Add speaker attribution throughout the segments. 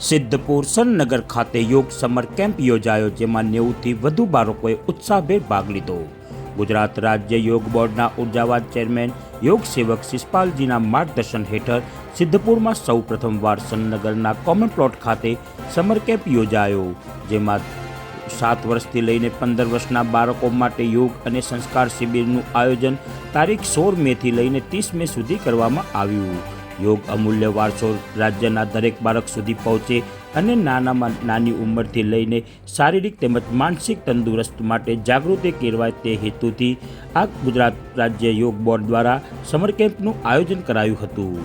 Speaker 1: સિદ્ધપુર સનનગર ખાતે યોગ summer camp યોજાયો, જેમાં નેવુંથી વધુ બાળકોએ ઉત્સાહભેર ભાગ લીધો. ગુજરાત રાજ્ય યોગ બોર્ડના ઉર્જાવાદ ચેરમેન યોગ સેવક શિષપાલજીના માર્ગદર્શન હેઠળ સિદ્ધપુરમાં સૌ પ્રથમવાર સનનગરના કોમન પ્લોટ ખાતે સમર કેમ્પ યોજાયો, જેમાં સાત વર્ષથી લઈને પંદર વર્ષના બાળકો માટે યોગ અને સંસ્કાર શિબિરનું આયોજન તારીખ સોળ મેથી લઈને ત્રીસ મે સુધી કરવામાં આવ્યું. યોગ અમૂલ્ય વારસો રાજ્યના દરેક બાળક સુધી પહોંચે અને નાનામાં નાની ઉંમરથી લઈને શારીરિક તેમજ માનસિક તંદુરસ્ત માટે જાગૃતિ કેળવાય તે હેતુથી આ ગુજરાત રાજ્ય યોગ બોર્ડ દ્વારા સમર કેમ્પનું આયોજન કરાયું હતું.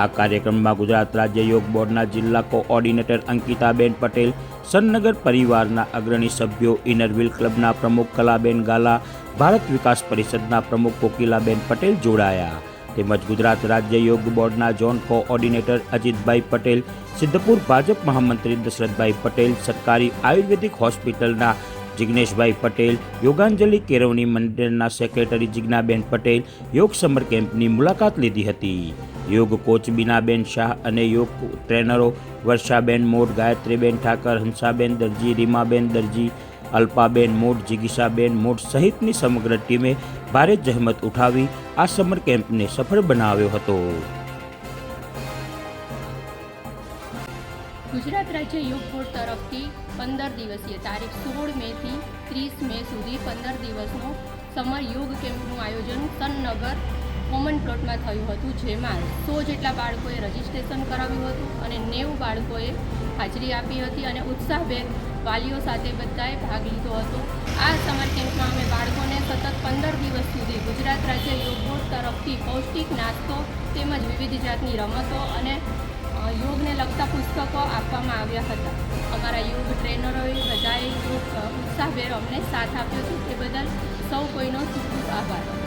Speaker 1: આ કાર્યક્રમમાં ગુજરાત રાજ્ય યોગ બોર્ડના જિલ્લા કોઓર્ડિનેટર અંકિતાબેન પટેલ, સનનગર પરિવારના અગ્રણી સભ્યો ઇનરવિલ ક્લબના પ્રમુખ કલાબેન ગાલા, ભારત વિકાસ પરિષદના પ્રમુખ કોકિલાબેન પટેલ જોડાયા. તેમજ ગુજરાત રાજ્ય યોગ બોર્ડના ઝોન કોઓર્ડિનેટર અજીતભાઈ પટેલ, સિદ્ધપુર ભાજપ મહામંત્રી દશરથભાઈ પટેલ, સરકારી આયુર્વેદિક હોસ્પિટલના જિગ્નેશભાઈ પટેલ, યોગાંજલિ કેળવણી મંડળના સેક્રેટરી જિજ્ઞાબેન પટેલ યોગ સમર કેમ્પની મુલાકાત લીધી હતી. યોગ કોચ બીનાબેન શાહ અને યોગ ટ્રેનરો વર્ષાબેન મોઢ, ગાયત્રીબેન ઠાકર, હંસાબેન દરજી, રીમાબેન દરજી, અલ્પાબેન મોઢ જિગીશાબેન મોઢ સહિતની સમગ્ર ટીમે ભારે જહેમત ઉઠાવી આ સમર કેમ્પને સફળ બનાવ્યો હતો.
Speaker 2: ગુજરાત રાજ્ય યોગ બોર્ડ તરફથી પંદર દિવસીય તારીખ સોળ મેથી ત્રીસ મે સુધી પંદર દિવસનો સમર યોગ કેમ્પનું આયોજન સનનગર કોમન પ્લોટમાં થયું હતું, જેમાં સો જેટલા બાળકોએ રજીસ્ટ્રેશન કરાવ્યું હતું અને નેવું બાળકોએ હાજરી આપી હતી અને ઉત્સાહભેર વાલીઓ સાથે બધાએ ભાગ લીધો હતો. આ સમર કેમ્પમાં અમે બાળકોને સતત પંદર દિવસ સુધી ગુજરાત રાજ્ય યોગ બોર્ડ તરફથી પૌષ્ટિક નાસ્તો તેમજ વિવિધ જાતની રમતો અને યોગને લગતા પુસ્તકો આપવામાં આવ્યા હતા. અમારા યોગ ટ્રેનરોએ બધાએ યોગ ઉત્સાહભેર અમને સાથ આપ્યો છે. તે બદલ સૌ કોઈનો ખૂબ ખૂબ આભાર.